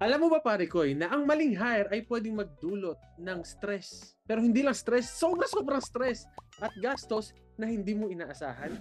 Alam mo ba pare ko na ang maling hire ay pwedeng magdulot ng stress. Pero hindi lang stress, sobra-sobrang stress at gastos na hindi mo inaasahan.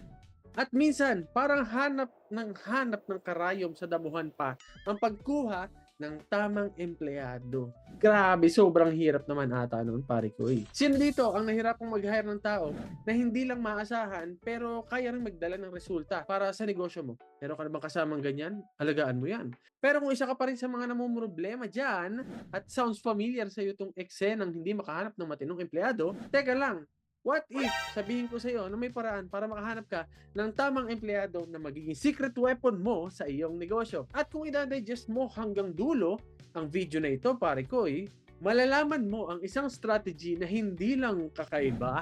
At minsan, parang hanap ng hanap ng karayom sa damuhan pa ang pagkuha ng tamang empleyado. Grabe, sobrang hirap naman ata noon, pare ko eh. Sino dito ang nahirapang mag-hire ng tao na hindi lang maasahan pero kaya rin magdala ng resulta para sa negosyo mo? Meron ka na kasamang ganyan? Alagaan mo yan. Pero kung isa ka pa rin sa mga namumroblema dyan at sounds familiar sa iyo itong eksenang hindi makahanap ng matinong empleyado, teka lang, What if, sabihin ko sa iyo na may paraan para makahanap ka ng tamang empleyado na magiging secret weapon mo sa iyong negosyo. At kung i-digest mo hanggang dulo ang video na ito, pare ko, eh, malalaman mo ang isang strategy na hindi lang kakaiba,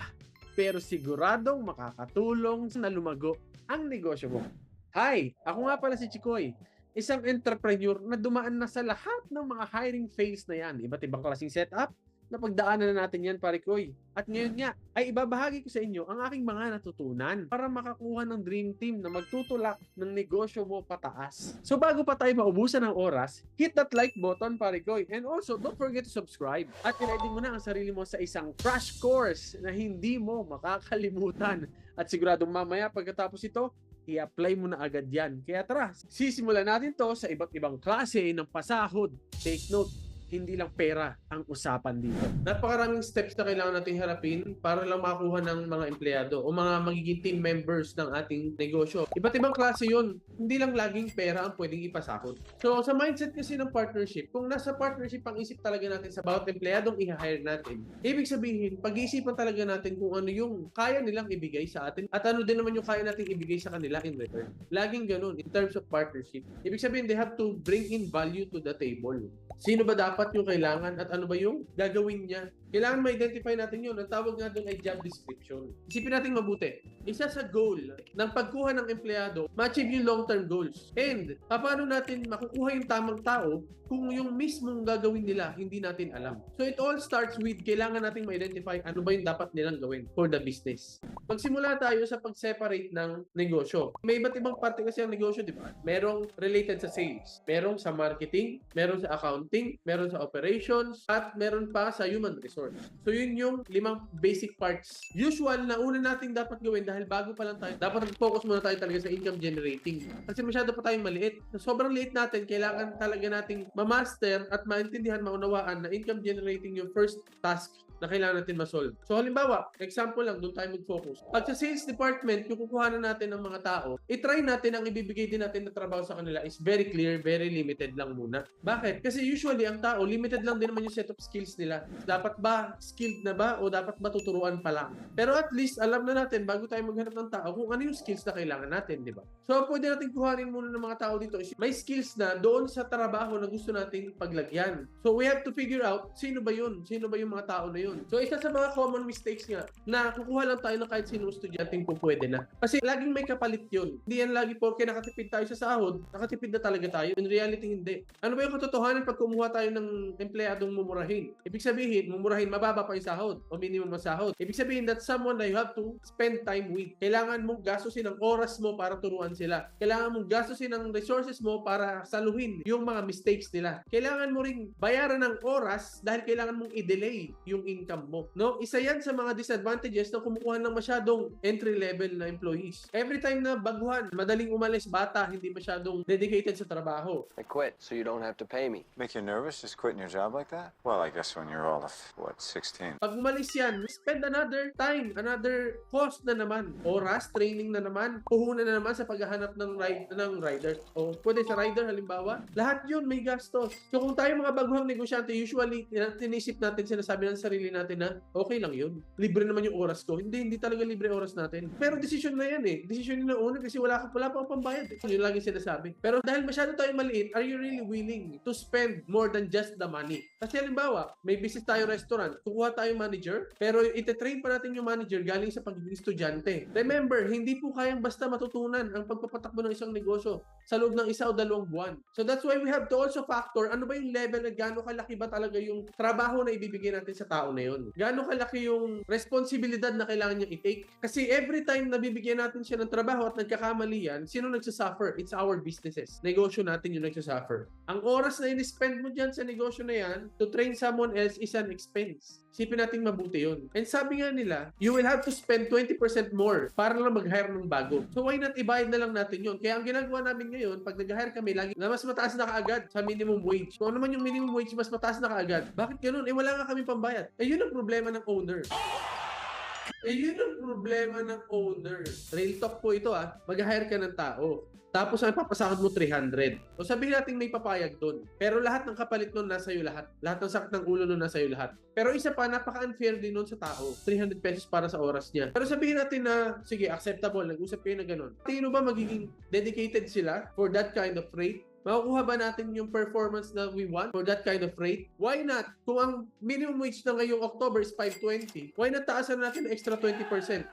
pero siguradong makakatulong na lumago ang negosyo mo. Hi! Ako nga pala si Chikoy, isang entrepreneur na dumaan na sa lahat ng mga hiring phase na yan. Iba't ibang klaseng setup, napagdaanan na natin yan, pare koy. At ngayon nga, ay ibabahagi ko sa inyo ang aking mga natutunan para makakuha ng dream team na magtutulak ng negosyo mo pataas. So bago pa tayo maubusan ng oras, hit that like button, pare koy. And also, don't forget to subscribe. At i-ready mo na ang sarili mo sa isang crash course na hindi mo makakalimutan. At siguradong mamaya pagkatapos ito, i-apply mo na agad yan. Kaya tara, sisimulan natin to sa iba't ibang klase ng pasahod. Take note, hindi lang pera ang usapan dito. Napakaraming steps na kailangan natin harapin para lang makakuha ng mga empleyado o mga magiging team members ng ating negosyo. Iba't ibang klase yun. Hindi lang laging pera ang pwedeng ipasahod. So, sa mindset kasi ng partnership, kung nasa partnership ang isip talaga natin sa bawat empleyadong i-hire natin, ibig sabihin, pag-iisipan talaga natin kung ano yung kaya nilang ibigay sa atin at ano din naman yung kaya nating ibigay sa kanila in return. Laging ganun in terms of partnership. Ibig sabihin, they have to bring in value to the table. Sino ba dapat yung kailangan at ano ba yung gagawin niya? Kailangan ma-identify natin yun. Ang tawag nga doon ay job description. Isipin natin mabuti. Isa sa goal ng pagkuha ng empleyado, ma-achieve yung long-term goals. And, paano natin makukuha yung tamang tao kung yung mismong gagawin nila, hindi natin alam. So, it all starts with kailangan natin ma-identify ano ba yung dapat nilang gawin for the business. Magsimula tayo sa pag-separate ng negosyo. May iba't ibang parte kasi ang negosyo, di ba? Merong related sa sales, merong sa marketing, meron sa accounting, meron sa operations, at meron pa sa human resource. So yun yung limang basic parts. Usual na una nating dapat gawin dahil bago pa lang tayo, dapat mag-focus muna tayo talaga sa income generating. Kasi masyado pa tayong maliit. Sobrang liit natin, kailangan talaga nating ma-master at maintindihan, maunawaan na income generating yung first task na kailangan natin ma-solve. So halimbawa, example lang, doon tayo mag-focus. Pag sa sales department, yung kukuha na natin ng mga tao, itry natin ang ibibigay din natin na trabaho sa kanila is very clear, very limited lang muna. Bakit? Kasi usually ang tao, limited lang din naman yung set of skills nila. Dapat ba skilled na ba o dapat ba tuturuan pa lang? Pero at least alam na natin bago tayo maghanap ng tao kung ano yung skills na kailangan natin, di ba? So pwede natin kuhanin muna ng mga tao dito is may skills na doon sa trabaho na gusto nating paglagyan. So we have to figure out sino ba yun? Sino ba yung mga tao na yun? So isa sa mga common mistakes nga na kukuha lang tayo ng kahit sinong estudyanteng po pwede na. Kasi laging may kapalit yun. Hindi yan lagi porke nakatipid tayo sa sahod, nakatipid na talaga tayo. In reality, hindi. Ano ba yung katotohanan pag kumuha tayo ng empleyadong mumurahin? Ibig sabihin, mumurahin, mababa pa yung sahod o minimum ang sahod. Ibig sabihin that someone that you have to spend time with. Kailangan mong gastusin ang oras mo para turuan sila. Kailangan mong gastusin ang resources mo para saluhin yung mga mistakes nila. Kailangan mo ring bayaran ng oras dahil kailangan mong i-delay yung income mo. No? Isa yan sa mga disadvantages ng kumukuha ng masyadong entry level na employees. Every time na baguhan, madaling umalis, bata, hindi masyadong dedicated sa trabaho. I quit so you don't have to pay me. Make you nervous just quitting your job like that? Well, I guess when you're all of, what, 16? Pag umalis yan, spend another time, another cost na naman. Oras, training na naman, puhunan na naman sa paghahanap ng ride ng rider. O pwede sa rider halimbawa. Lahat yun may gastos. So kung tayo mga baguhang negosyante, usually tin- tinisip natin, sinasabi ng sarili natin na okay lang yun. Libre naman yung oras ko. Hindi, hindi talaga libre oras natin. Pero decision na yan eh. Decision na una kasi wala ka wala pa akong pambayad. Eh. Yun lagi sinasabi. Pero dahil masyado tayo maliit, are you really willing to spend more than just the money? Kasi halimbawa, may business tayo restaurant, kukuha tayo manager, pero ite-train pa natin yung manager galing sa pagiging estudyante. Remember, hindi po kayang basta matutunan ang pagpapatakbo ng isang negosyo sa loob ng isa o dalawang buwan. So that's why we have to also factor ano ba yung level na gaano kalaki ba talaga yung trabaho na ibibigay natin sa tao na yun. Gaano kalaki yung responsibilidad na kailangan niya i-take? Kasi every time na bibigyan natin siya ng trabaho at nagkakamali yan, sino nagsasuffer? It's our businesses. Negosyo natin yung nagsasuffer. Ang oras na in-spend mo dyan sa negosyo na yan, to train someone else is an expense. Sipin natin mabuti yun. And sabi nga nila, you will have to spend 20% more para lang mag-hire ng bago. So why not ibayad na lang natin yun? Kaya ang ginagawa namin ngayon, pag nag-hire kami, lagi na mas mataas na kaagad sa minimum wage. Kung ano man yung minimum wage, mas mataas na kaagad. Bakit ganun? Eh wala nga kami pambayad. Eh yun ang problema ng owner. Eh yun ang problema ng owner. Real talk po ito ah. Mag-hire ka ng tao. Tapos ang papasakot mo 300. O sabihin natin may papayag doon. Pero lahat ng kapalit nun nasa iyo lahat. Lahat ng sakit ng ulo nun nasa iyo lahat. Pero isa pa, napaka-unfair din nun sa tao. 300 pesos para sa oras niya. Pero sabihin natin na, sige, acceptable. Nag-usap kayo na ganun. Tingin ba magiging dedicated sila for that kind of rate? Makukuha ba natin yung performance na we want for that kind of rate? Why not? Kung ang minimum wage na ngayong October is 520, why not taasan natin extra 20%?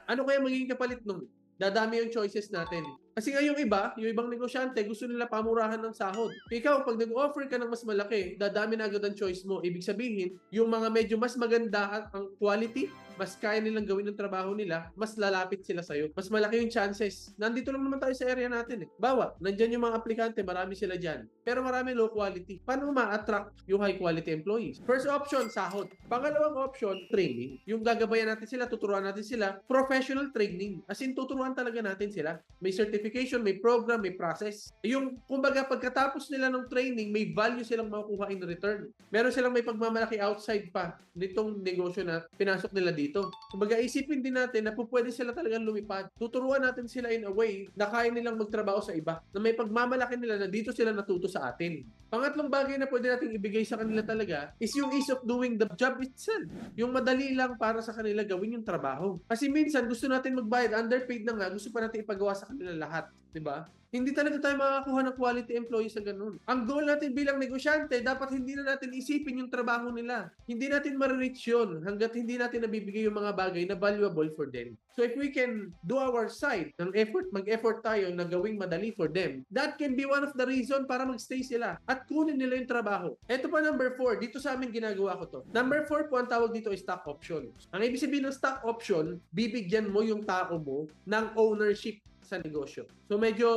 Ano kaya magiging kapalit nun? Dadami yung choices natin. Kasi nga yung iba, yung ibang negosyante, gusto nila pamurahan ng sahod. Ikaw, pag nag-offer ka ng mas malaki, dadami na agad ang choice mo. Ibig sabihin, yung mga medyo mas maganda ang quality, mas kaya nilang gawin ng trabaho nila, mas lalapit sila sa'yo. Mas malaki yung chances. Nandito lang naman tayo sa area natin eh. Bawa, nandyan yung mga aplikante, marami sila dyan. Pero marami low quality. Paano ma-attract yung high quality employees? First option, sahod. Pangalawang option, training. Yung gagabayan natin sila, tuturuan natin sila, professional training. As in, tuturuan talaga natin sila. May certification, may program, may process. Yung, kumbaga, pagkatapos nila ng training, may value silang makukuha in return. Meron silang may pagmamalaki outside pa nitong negosyo na pinasok nila dito. Kumbaga, isipin din natin na po pwede sila talagang lumipad. Tuturuan natin sila in a way na kaya nilang magtrabaho sa iba. Na may pagmamalaki nila na dito sila natuto sa atin. Pangatlong bagay na pwede nating ibigay sa kanila talaga is yung ease of doing the job itself. Yung madali lang para sa kanila gawin yung trabaho. Kasi minsan gusto natin magbayad, underpaid na nga, gusto pa natin ipagawa sa kanila lahat. 'Di ba? Hindi talaga tayo makakakuha ng quality employee sa ganun. Ang goal natin bilang negosyante, dapat hindi na natin isipin yung trabaho nila. Hindi natin ma-reach yun hanggat hindi natin nabibigay yung mga bagay na valuable for them. So if we can do our side ng effort, mag-effort tayo na gawing madali for them, that can be one of the reason para magstay sila at kunin nila yung trabaho. Ito pa number 4, dito sa amin ginagawa ko to. Number 4 po ang tawag dito ay stock option. Ang ibig sabihin ng stock option, bibigyan mo yung tao mo ng ownership sa negosyo. So medyo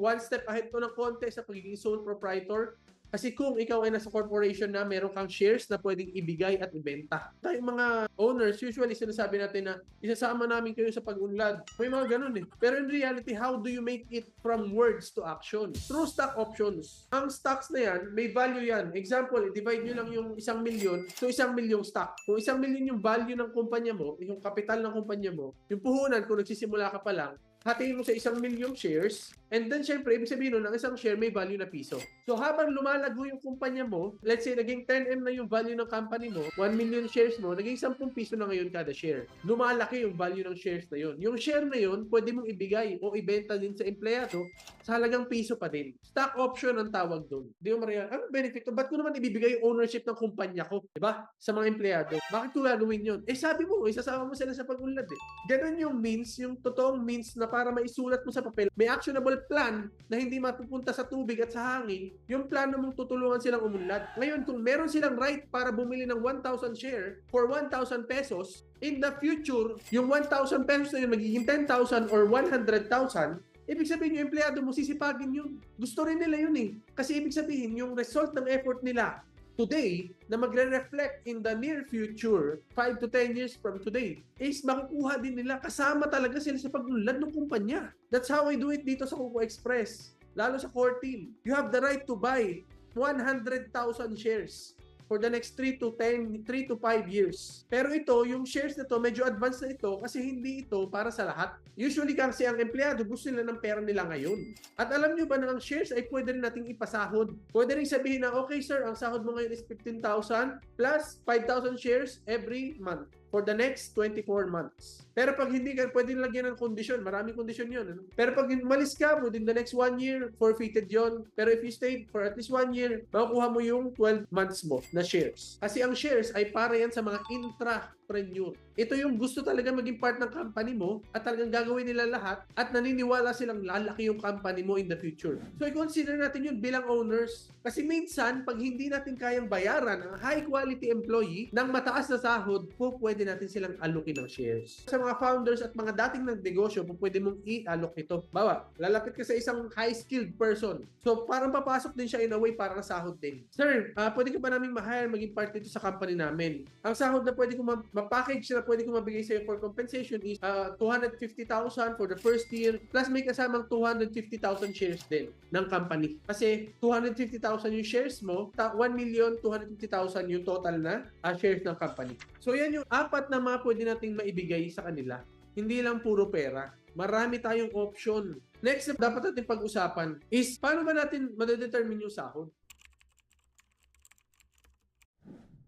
one step ahead to ng konti sa pagiging sole proprietor. Kasi kung ikaw ay nasa corporation na meron kang shares na pwedeng ibigay at ibenta. Tayong mga owners, usually sinasabi natin na isasama namin kayo sa pag-unlad. May mga ganun eh. Pero in reality, how do you make it from words to action? Through stock options. Ang stocks na yan, may value yan. Example, divide nyo lang yung isang milyon to isang milyong stock. Kung isang milyon yung value ng kumpanya mo, yung kapital ng kumpanya mo, yung puhunan kung nagsisimula ka pa lang, hatiin mo sa isang milyong shares, and then syempre, ibig sabihin nun, ang isang share may value na piso. So habang lumalago yung kumpanya mo, let's say naging 10M na yung value ng company mo, 1 million shares mo, naging 10 piso na ngayon kada share. Lumalaki yung value ng shares na yun. Yung share na yun, pwede mong ibigay o ibenta din sa empleyado sa halagang piso pa din. Stock option ang tawag doon. Di mo mariyan, anong benefit to? Ba't ko naman ibibigay yung ownership ng kumpanya ko? Di ba? Sa mga empleyado. Bakit ko gagawin yun? Eh sabi mo, isasama mo sila sa pag-unlad eh. Ganon yung means, yung totoong means na para maisulat mo sa papel, may actionable plan na hindi mapupunta sa tubig at sa hangin, yung plano mong tutulungan silang umunlad. Ngayon, kung meron silang right para bumili ng 1,000 share for 1,000 pesos, in the future, yung 1,000 pesos na yun magiging 10,000 or 100,000, Ibig sabihin yung empleyado mo sisipagin yun. Gusto rin nila yun eh. Kasi ibig sabihin yung result ng effort nila today na magre-reflect in the near future, 5 to 10 years from today, is makukuha din nila kasama talaga sila sa paglulad ng kumpanya. That's how I do it dito sa Coco Express. Lalo sa core team. You have the right to buy 100,000 shares for the next 3 to 10, 3 to 5 years. Pero ito, yung shares na to, medyo advanced na ito kasi hindi ito para sa lahat. Usually kasi ang empleyado gusto nila ng pera nila ngayon. At alam nyo ba na ang shares ay pwede rin nating ipasahod. Pwede rin sabihin na, okay sir, ang sahod mo ngayon is 15,000 plus 5,000 shares every month. For the next 24 months. Pero pag hindi ka pwede lagyan ng kondisyon, maraming kondisyon yun. Ano? Pero pag malis ka within the next one year, forfeited yon. Pero if you stayed for at least one year, makukuha mo yung 12 months mo na shares. Kasi ang shares ay para yan sa mga intrapreneur. Ito yung gusto talaga maging part ng company mo at talagang gagawin nila lahat at naniniwala silang lalaki yung company mo in the future. So i-consider natin yun bilang owners. Kasi minsan, pag hindi natin kayang bayaran ang high quality employee ng mataas na sahod, po pwede natin silang alukin ng shares. Sa mga founders at mga dating nagnegosyo, po pwede mong i-alok ito. Bawa, lalapit ka sa isang high-skilled person. So parang papasok din siya in a way para sahod din. Sir, ah, pwede ka ba namin ma-hire maging part dito sa company namin? Ang sahod na pwede ko ma- ma-package na pwede ko mabigay sa'yo for compensation is ah, 250,000 for the first year plus may kasamang 250,000 shares din ng company. Kasi 250,000 yung shares mo, ta- 1,250,000 yung total na ah, shares ng company. So yan yung apat na mga pwede nating maibigay sa kanila. Hindi lang puro pera. Marami tayong option. Next na dapat natin pag-usapan is paano ba natin madedetermine yung sahod?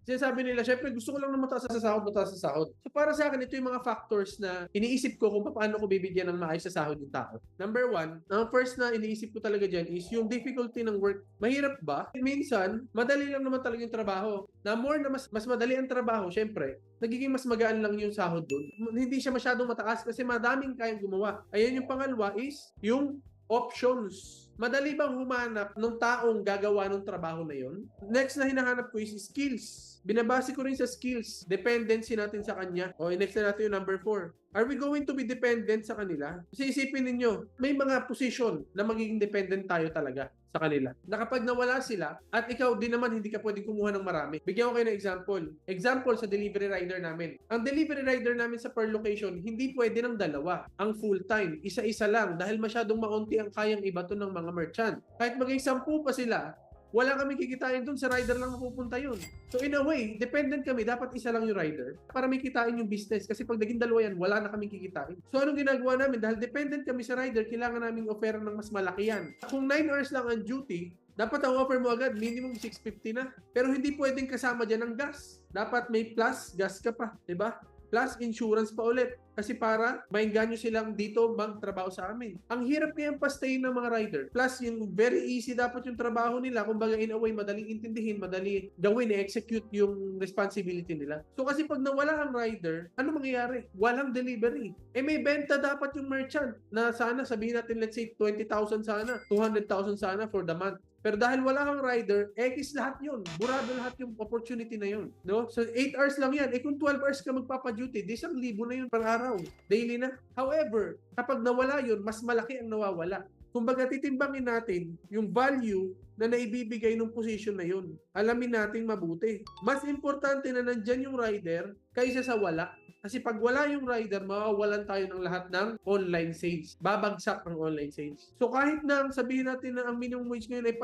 Sinasabi nila, syempre gusto ko lang na mataas sa sahod, mataas sa sahod. So para sa akin, ito yung mga factors na iniisip ko kung paano ko bibigyan ng maayos sa sahod yung tao. Number one, ang first na iniisip ko talaga dyan is yung difficulty ng work. Mahirap ba? Minsan, madali lang naman talaga yung trabaho. Na more na mas, mas madali ang trabaho, syempre, nagiging mas magaan lang yung sahod doon. Hindi siya masyadong mataas kasi madaming kayang gumawa. Ayan yung pangalawa is yung options. Madali bang humanap ng taong gagawa ng trabaho na yon? Next na hinahanap ko is skills. Binabase ko rin sa skills. Dependency natin sa kanya. O, next na natin yung number 4. Are we going to be dependent sa kanila? Kasi isipin ninyo, may mga position na magiging dependent tayo talaga sa kanila. Na kapag nawala sila, at ikaw din naman hindi ka pwedeng kumuha ng marami. Bigyan ko kayo ng example. Example sa delivery rider namin. Ang delivery rider namin sa per location, hindi pwede ng dalawa. Ang full time, isa-isa lang dahil masyadong maunti ang kayang ibato ng mga merchant. Kahit maging sampu pa sila, wala kami kikitain dun, sa rider lang mapupunta yun. So in a way, dependent kami, dapat isa lang yung rider para may kitain yung business. Kasi pag naging dalawa yan, wala na kaming kikitain. So anong ginagawa namin? Dahil dependent kami sa rider, kailangan namin offer ng mas malaki yan. Kung 9 hours lang ang duty, dapat ang offer mo agad, minimum 650 na. Pero hindi pwedeng kasama dyan ang gas. Dapat may plus gas ka pa, di ba? Plus insurance pa ulit. Kasi para maingganyo silang dito magtrabaho sa amin. Ang hirap ngayon pa-stay ng mga rider. Plus, yung very easy dapat yung trabaho nila. Kumbaga in a way, madaling intindihin, madali gawin, i-execute yung responsibility nila. So kasi pag nawala ang rider, ano mangyayari? Walang delivery. Eh may benta dapat yung merchant na sana sabihin natin let's say 20,000 sana, 200,000 sana for the month. Pero dahil wala kang rider, X lahat yun. Burado lahat yung opportunity na yun. No? So, 8 hours lang yan. Eh kung 12 hours ka magpapa-duty, di isang libo na yun per araw. Daily na. However, kapag nawala yun, mas malaki ang nawawala. Kumbaga, titimbangin natin yung value na naibibigay ng position na yun. Alamin natin mabuti. Mas importante na nandyan yung rider kaysa sa wala. Kasi pag wala yung rider, mawawalan tayo ng lahat ng online sales. Babagsak ang online sales. So kahit na sabihin natin na ang minimum wage ngayon ay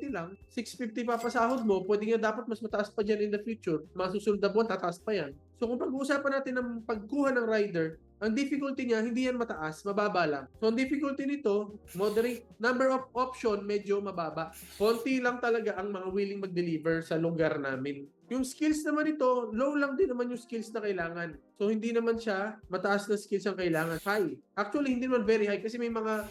520 lang, 650 pa pasahod mo, pwede nga dapat mas mataas pa dyan in the future. Masusunod na buwan, tataas pa yan. So kung pag-uusapan natin ng pagkuha ng rider, ang difficulty niya, hindi yan mataas, mababa lang. So, ang difficulty nito, moderate. Number of option, medyo mababa. Konti lang talaga ang mga willing mag-deliver sa lugar namin. Yung skills naman nito, low lang din naman yung skills na kailangan. So, hindi naman siya mataas na skills ang kailangan. High. Actually, hindi naman very high kasi may mga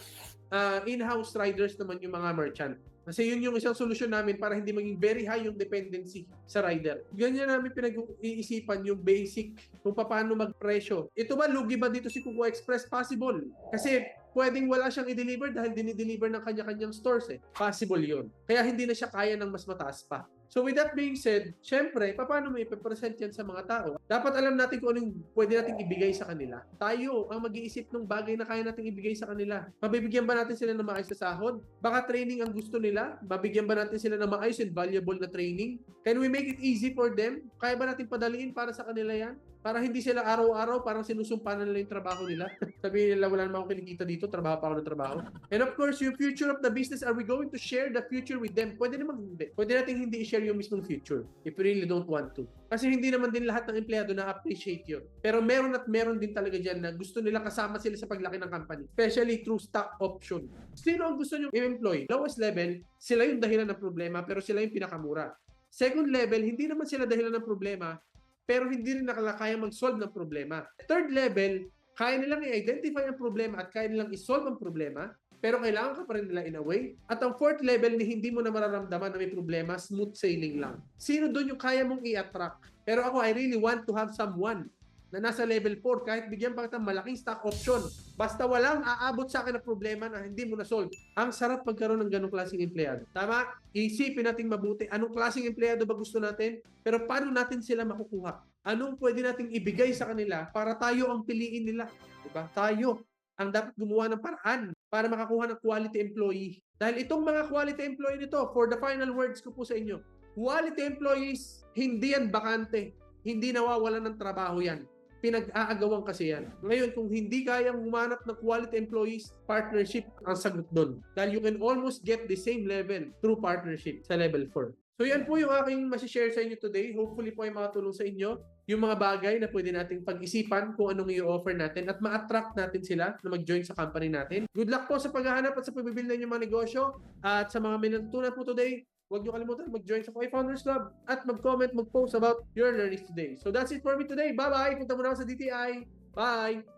ah, in-house riders naman yung mga merchant. Kasi yun yung isang solusyon namin para hindi maging very high yung dependency sa rider. Ganyan namin pinag-iisipan yung basic kung paano magpresyo. Ito ba, lugi ba dito si Kuko Express? Possible. Kasi pwedeng wala siyang i-deliver dahil dinideliver ng kanya-kanyang stores eh. Possible yun. Kaya hindi na siya kaya ng mas mataas pa. So with that being said, syempre, paano mo ipapresent yan sa mga tao? Dapat alam natin kung anong pwede nating ibigay sa kanila. Tayo ang mag-iisip ng bagay na kaya nating ibigay sa kanila. Mabibigyan ba natin sila ng maayos na sahod? Baka training ang gusto nila? Mabigyan ba natin sila ng maayos and valuable na training? Can we make it easy for them? Kaya ba natin padaliin para sa kanila yan? Para hindi sila araw-araw parang sinusumpanan nila yung trabaho nila. Sabihin nila, wala naman akong kinikita dito, trabaho pa ako ng trabaho. And of course, yung future of the business, are we going to share the future with them? Pwede naman hindi. Pwede natin hindi i-share yung mismong future if we really don't want to. Kasi hindi naman din lahat ng empleyado na appreciate yun. Pero meron at meron din talaga dyan na gusto nila kasama sila sa paglaki ng company. Especially through stock option. Sino ang gusto nyo i-employ? Lowest level, sila yung dahilan ng problema pero sila yung pinakamura. Second level, hindi naman sila dahilan ng problema pero hindi rin nakala kaya mag-solve ng problema. Third level, kaya nilang i-identify ang problema at kaya nilang i-solve ang problema, pero kailangan ka pa rin nila in a way. At ang fourth level ni hindi mo na mararamdaman na may problema, smooth sailing lang. Sino doon yung kaya mong i-attract? Pero ako, I really want to have someone na nasa level 4 kahit bigyan pa kita ng malaking stock option. Basta walang aabot sa akin na problema na hindi mo na-solve. Ang sarap magkaroon ng ganong klaseng empleyado. Tama? Isipin natin mabuti. Anong klaseng empleyado ba gusto natin? Pero paano natin sila makukuha? Anong pwede nating ibigay sa kanila para tayo ang piliin nila? Diba? Tayo ang dapat gumawa ng paraan para makakuha ng quality employee. Dahil itong mga quality employee nito, for the final words ko po sa inyo, quality employees, hindi yan bakante. Hindi nawawalan ng trabaho yan pinag-aagawan kasi yan. Ngayon, kung hindi kayang humanap ng quality employees, partnership ang sagot doon. Dahil you can almost get the same level through partnership sa level 4. So yan po yung aking masishare sa inyo today. Hopefully po ay makatulong sa inyo yung mga bagay na pwede nating pag-isipan kung anong i-offer natin at ma-attract natin sila na mag-join sa company natin. Good luck po sa paghahanap at sa pagbibuild ng mga negosyo. At sa mga minatutunan po today, Huwag niyo kalimutan mag-join sa Koi Founders Club at mag-comment, mag-post about your learnings today. So that's it for me today. Bye-bye! Punta muna ako sa DTI. Bye!